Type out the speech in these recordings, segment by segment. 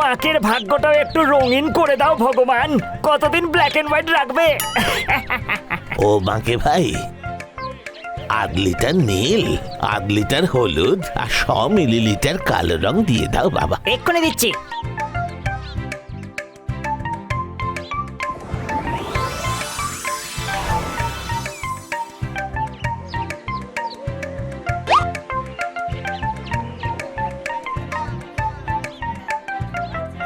বাঁকের ভাগ্যটাও একটু রঙিন করে দাও ভগবান। কতদিন ব্ল্যাক এন্ড হোয়াইট রাখবে? ও বাঁকে ভাই আধ লিটার নীল আধ লিটার হলুদ আর শ মিলিলিটার কালো রং দিয়ে দাও বাবা। এক্ষুনি দিচ্ছি।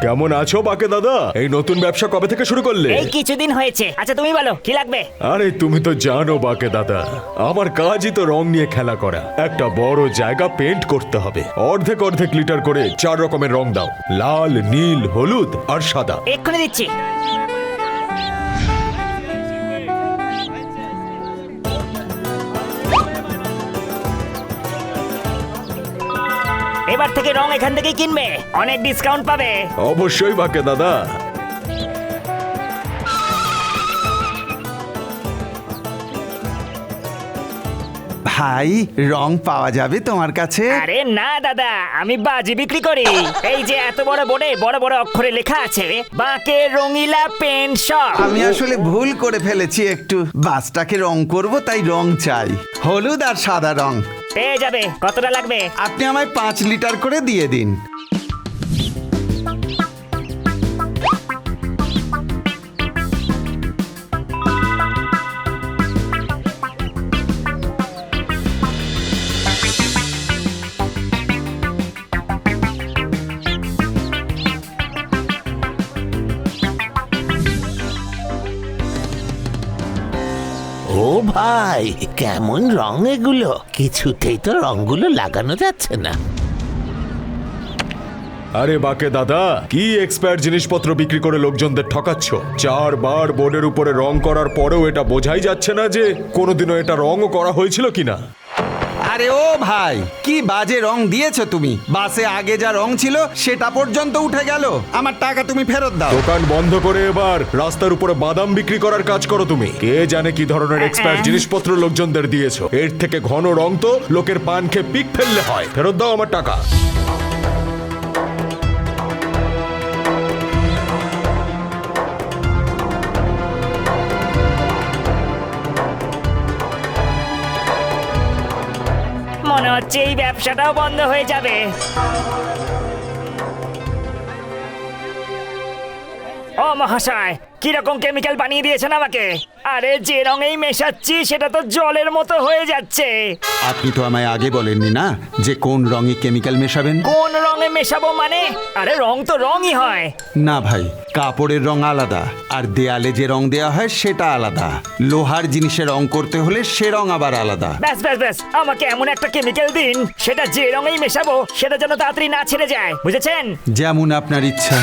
কেমন আছো বাকে দাদা? এই নতুন ব্যবসা কবে থেকে শুরু করলে? এই কিছুদিন হয়েছে। আচ্ছা তুমি বলো কি লাগবে? আরে তুমি তো জানো বাকে দাদা আমার কাজই তো রং নিয়ে খেলা করা। একটা বড় জায়গা পেন্ট করতে হবে। অর্ধেক অর্ধেক লিটার করে চার রকমের রং দাও। লাল নীল হলুদ আর সাদা। এক্ষুনি দিচ্ছি। এবার থেকে রং এখান থেকেই কিনবে। অনেক ডিসকাউন্ট পাবে। অবশ্যই বাকে দাদা। ভাই রং পাওয়া যাবে তোমার কাছে? আরে না দাদা আমি বাজি বিক্রি করি। এই যে এত বড় বোর্ডে বড় বড় অক্ষরে লেখা আছে বাঁকে রঙিলা পেন শপ আমি আসলে ভুল করে ফেলেছি একটু। বাসটাকে রং করব তাই রং চাই। হলুদ আর সাদা রং। পেয়ে যাবে কতটা লাগবে? আপনি আমায় পাঁচ লিটার করে দিয়ে দিন। ভাই, কেমন রং এগুলো? কিছুতেই তো রংগুলো লাগানো যাচ্ছে না। আরে বাকে দাদা, কি এক্সপায়ার জিনিসপত্র বিক্রি করে লোকজনদের ঠকাচ্ছ? চারবার বোর্ডের উপরে রং করার পরেও এটা বোঝাই যাচ্ছে না যে কোনোদিনও এটা রংও করা হয়েছিল কিনা। আরে ও ভাই, কি বাজে রং দিয়েছ তুমি? বাসে আগে যা রং ছিল, সেটা পর্যন্ত উঠে গেল। আমার টাকা তুমি ফেরত দাও। দোকান বন্ধ করে এবার রাস্তার উপরে বাদাম বিক্রি করার কাজ করো তুমি। কে জানে কি ধরনের এক্সপায়ার জিনিসপত্র লোকজনদের দিয়েছ। এর থেকে ঘন রং তো লোকের পান খেয়ে পিক ফেললে হয়। ফেরত দাও আমার টাকা। হচ্ছে এই ব্যবসাটাও বন্ধ হয়ে যাবে। ও মহাশয় কীরকম কেমিক্যাল বানিয়ে দিয়েছেন আমাকে? আরে যে রঙেই মেশাচ্ছি সেটা তো জলের মতো হয়ে যাচ্ছে। আপনি তো আমায় আগে বলেননি না যে কোন রঙে কেমিক্যাল মেশাবেন? কোন রঙে মেশাবো মানে? আরে রং তো রঙই হয়। না ভাই কাপড়ের রং আলাদা আর দেয়ালে যে রং দেওয়া হয় সেটা আলাদা। লোহার জিনিসে রং করতে হলে সে রং আবার আলাদা। ব্যাস ব্যাস ব্যাস আমাকে এমন একটা কেমিক্যাল দিন সেটা যে রঙেই মেশাবো সেটা যেন তাড়াতাড়ি না ছেড়ে যায় বুঝেছেন? যেমন আপনার ইচ্ছা।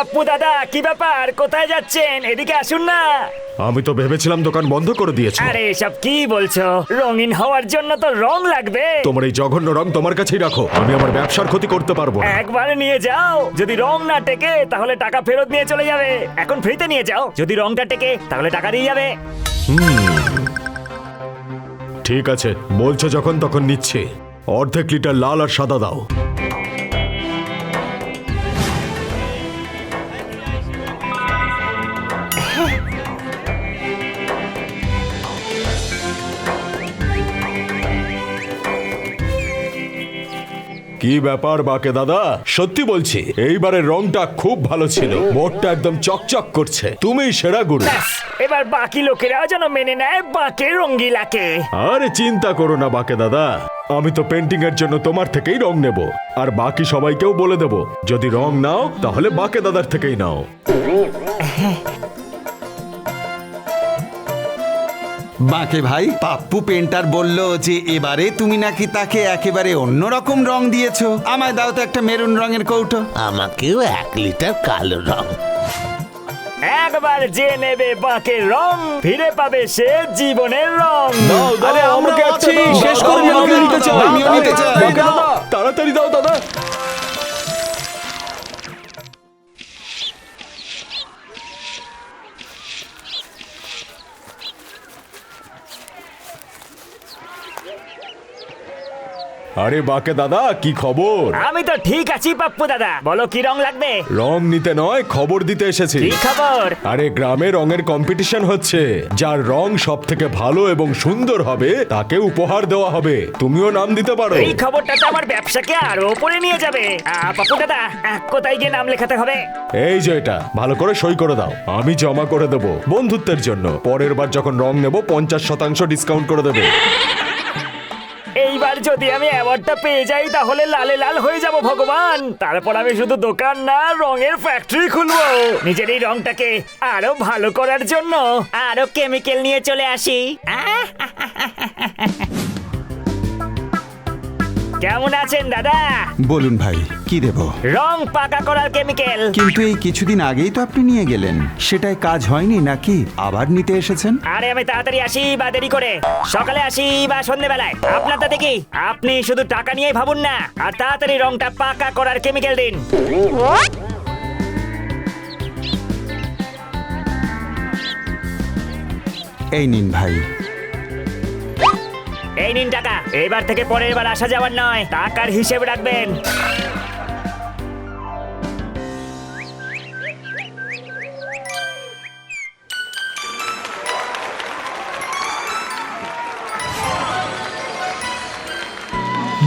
পাপ্পু দাদা কি ব্যাপার? কোথায় যাচ্ছেন? এদিকে আসুন না। আমি তো ভেবেছিলাম দোকান বন্ধ করে দিয়েছ। আরে এসব কি বলছো? রঙিন হওয়ার জন্য তো রং লাগবে। তোমার এই জঘন্য রং তোমার কাছেই রাখো। আমি আমার ব্যবসার ক্ষতি করতে পারব না। একবার নিয়ে যাও। যদি রং না টেকে তাহলে টাকা ফেরত নিয়ে চলে যাবে। এখন ফ্রিতে নিয়ে যাও। যদি রংটা টেকে তাহলে টাকা দিয়ে যাবে। ঠিক আছে। বলছো যখন তখন নিচ্ছে। অর্ধেক লিটার লাল আর সাদা দাও। কি ব্যাপার বাকে দাদা? সত্যি বলছি এইবারের রংটা খুব ভালো ছিল। মোটটা একদম চকচক করছে। তুমি সেরা গুরু। এবার বাকি লোকেরা যেন মেনে নেয় বাকে রঙ্গিলাকে। আরে চিন্তা করো না বাকে দাদা। আমি তো পেন্টিং এর জন্য তোমার থেকেই রং নেব। আর বাকি সবাইকেও বলে দেব যদি রং নাও তাহলে বাকে দাদার থেকেই নাও। বাঁকে ভাই পাপ্পু পেন্টার বলল যে এবারে তুমি নাকি তাকে একেবারে অন্যরকম রং দিয়েছ আমায় দাও তো একটা মেরুন রঙের কৌটো আমাকেও এক লিটার কালো রং একবার যে নেবে বাকে রং ফিরে পাবে সে জীবনের রং আরে আমরা আছি শেষ করে আমিও নিতে চাই। আরে বাকে দাদা কি খবর? আমি তো ঠিক আছি পাপ্পু দাদা। বলো কি রং লাগবে? রং নিতে নয় খবর দিতে এসেছি। কি খবর? আরে গ্রামে রঙের কম্পিটিশন হচ্ছে। যার রং সব থেকে ভালো এবং সুন্দর হবে তাকে উপহার দেওয়া হবে। তুমিও নাম দিতে পারো। এই খবরটা তো আমার ব্যবসাকে আরও উপরে নিয়ে যাবে। আহ, পাপ্পু দাদা আহ, কোথায় গিয়ে নাম লেখাতে হবে? এই যে এটা ভালো করে সই করে দাও। আমি জমা করে দেবো বন্ধুত্বের জন্য। পরের বার যখন রং নেব পঞ্চাশ শতাংশ ডিসকাউন্ট করে দেবে। যদি আমি অ্যাওয়ার্ডটা পেয়ে যাই, তাহলে লালে লাল হয়ে যাব ভগবান। তারপর আমি শুধু দোকান না, রঙের ফ্যাক্টরি খুলবো। নিজের এই রংটাকে আরও ভালো করার জন্য। আরও কেমিক্যাল নিয়ে চলে আসি! কেমন আছেন দাদা? বলুন ভাই কি দেব? রং পাকা করার কেমিক্যাল। কিন্তু এই কিছুদিন আগেই তো আপনি নিয়ে গেলেন। সেটাই কাজ হয়নি নাকি? আবার নিতে এসেছেন? আরে আমি তাড়াতাড়ি আসি বা দেরি করে। সকালে আসি বা সন্ধেবেলায়। আপনার তাতে কি? আপনি শুধু টাকা নিয়েই ভাবুন না আর তাড়াতাড়ি রংটা পাকা করার কেমিক্যাল দিন। এই নিন ভাই এই নিন টাকা। এবার থেকে পরের বার আসা যাওয়ার নয়, টাকার হিসেব রাখবেন।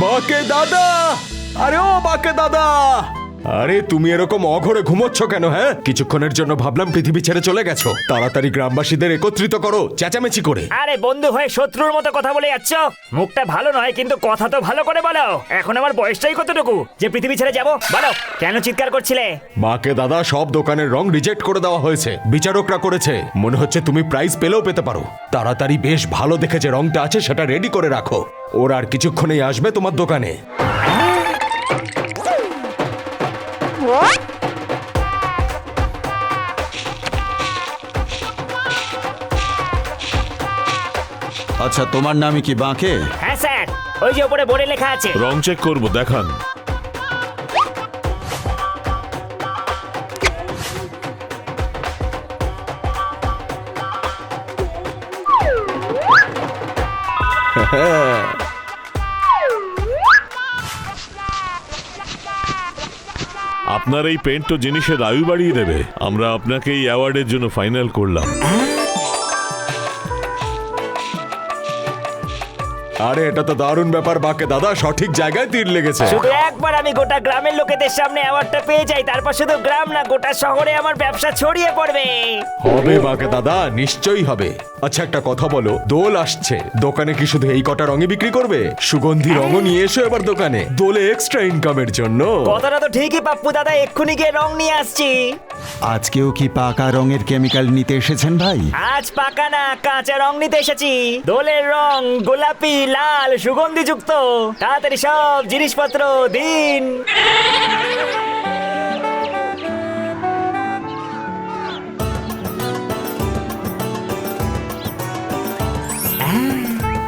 বাকে দাদা! আরে ও বাকে দাদা! আরে তুমি এরকম অঘরে ঘুমোচ্ছ কেন হ্যাঁ? কিছুক্ষণের জন্য ভাবলাম পৃথিবী ছেড়ে চলে গেছো। তাড়াতাড়ি গ্রামবাসীদের একত্রিত করো চেঁচামেচি করে। আরে বন্ধু হয়ে শত্রুর মতো কথা বলে যাচ্ছ? মুখটা ভালো নয় কিন্তু কথা তো ভালো করে বলো। এখন আমার বয়সটাই কতটুকু? যে পৃথিবী ছেড়ে যাব? বলো কেন চিৎকার করছিলে? মাকে দাদা সব দোকানের রং রিজেক্ট করে দেওয়া হয়েছে। বিচারকরা করেছে। মনে হচ্ছে তুমি প্রাইজ পেলেও পেতে পারো। তাড়াতাড়ি বেশ ভালো দেখে যে রংটা আছে সেটা রেডি করে রাখো। ওর আর কিছুক্ষণেই আসবে তোমার দোকানে। আচ্ছা তোমার নামই কি বাঁকে? হ্যাঁ স্যার। ওই যে উপরে বোর্ডে লেখা আছে। রং চেক করব দেখান। আপনার এই পেন্ট তো জিনিসের আয়ু বাড়িয়ে দেবে। আমরা আপনাকে এই অ্যাওয়ার্ডের জন্য ফাইনাল করলাম। আরে এটা তো দারুণ ব্যাপার বাকে দাদা সঠিক জায়গায় তীর লেগেছে। শুধু একবার আমি গোটা গ্রামের লোকেদের সামনে অ্যাওয়ার্ডটা পেয়ে যাই তারপর শুধু গ্রাম না গোটা শহরে আমার ব্যবসা ছড়িয়ে পড়বে। হবে বাকে দাদা নিশ্চয়ই হবে। আচ্ছা একটা কথা বলো দোল আসছে। দোকানে কি শুধু এই কটা রঙে বিক্রি করবে? সুগন্ধি রঙও নিয়ে এসো এবার দোকানে। দোলে এক্সট্রা ইনকামের জন্য। কথাটা তো ঠিকই পাপ্পু দাদা এক্ষুনি গিয়ে রং নিয়ে আসছি। আজকেও কি পাকা রঙের কেমিক্যাল নিতে এসেছেন ভাই? আজ পাকা না কাঁচা রং নিতে এসেছি। দোলের রং গোলাপি লাল সুগন্ধি যুক্ত তাড়াতাড়ি সব জিনিসপত্র দিন।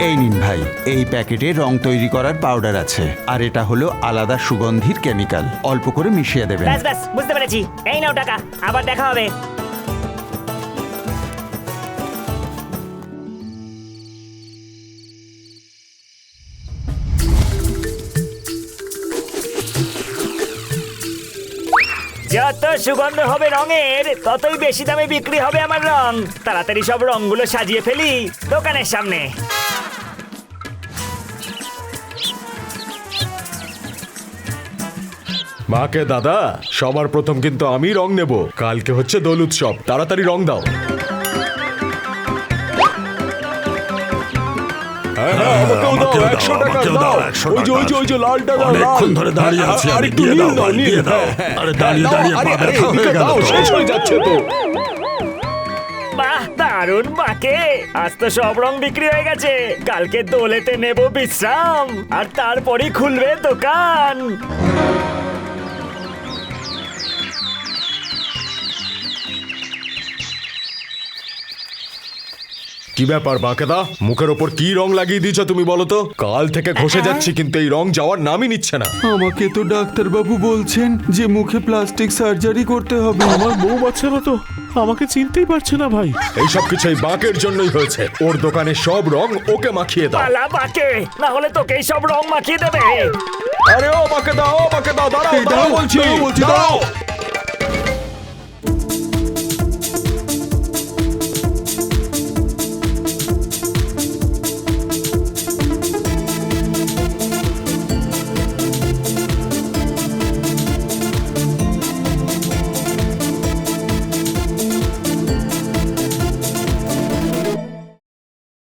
এই নিন ভাই এই প্যাকেটে রং তৈরি করার পাউডার আছে আর এটা হলো আলাদা সুগন্ধির কেমিক্যাল। অল্প করে মিশিয়ে দেবেন। ব্যাস ব্যাস বুঝতে পেরেছি। এই নাও টাকা আবার দেখা হবে। যত সুগন্ধ হবে রঙের ততই বেশি দামে বিক্রি হবে আমার রং। তাড়াতাড়ি সব রংগুলো সাজিয়ে ফেলি দোকানের সামনে। মাকে দাদা সবার প্রথম কিন্তু আমি রং নেব। কালকে হচ্ছে দোল উৎসব তাড়াতাড়ি রং দাও। হ্যাঁ, হ্যাঁ, দাও, আমাকেও দাও, 100 টাকা দাও। দাও, 100 ওই যে, ওই যে, ওই যে, লালটা দাও, অনেকক্ষণ ধরে দাঁড়িয়ে আছি আর আমি, একটু দিয়ে দাও দাও, ভাই, নীল, দিয়ে দাও। আরে দাঁড়িয়ে দাঁড়িয়ে পা ব্যথা হয়ে গেল শেষ হয়ে যাচ্ছে তো। বাহ দারুণ বাকে আজ তো সব রং বিক্রি হয়ে গেছে। কালকে দোলেতে নেব বিশ্রাম। আর তারপরে খুলবে দোকান। কি ব্যাপার বাঁকেদা? মুখের ওপর কি রং লাগিয়ে দিয়েছ তুমি বলো তো? কাল থেকে ঘষে হ্যাঁ। যাচ্ছি কিন্তু এই রং যাওয়ার নামই নিচ্ছে না। আমাকে তো ডাক্তার বাবু বলছেন যে মুখে প্লাস্টিক সার্জারি করতে হবে। আমার বউ বাচ্চারা তো। আমাকে চিনতেই পারছে না ভাই। এই সব কিছু এই বাঁকের জন্যই হয়েছে। ওর দোকানে সব রং ওকে মাখিয়ে দাও। পালা বাঁকে না হলে তোকে এই সব রং মাখিয়ে দেবে। আরে ও বাঁকে দাও বাঁকে দাও দাঁড়াও দাঁড়াও বলছি দাঁড়াও।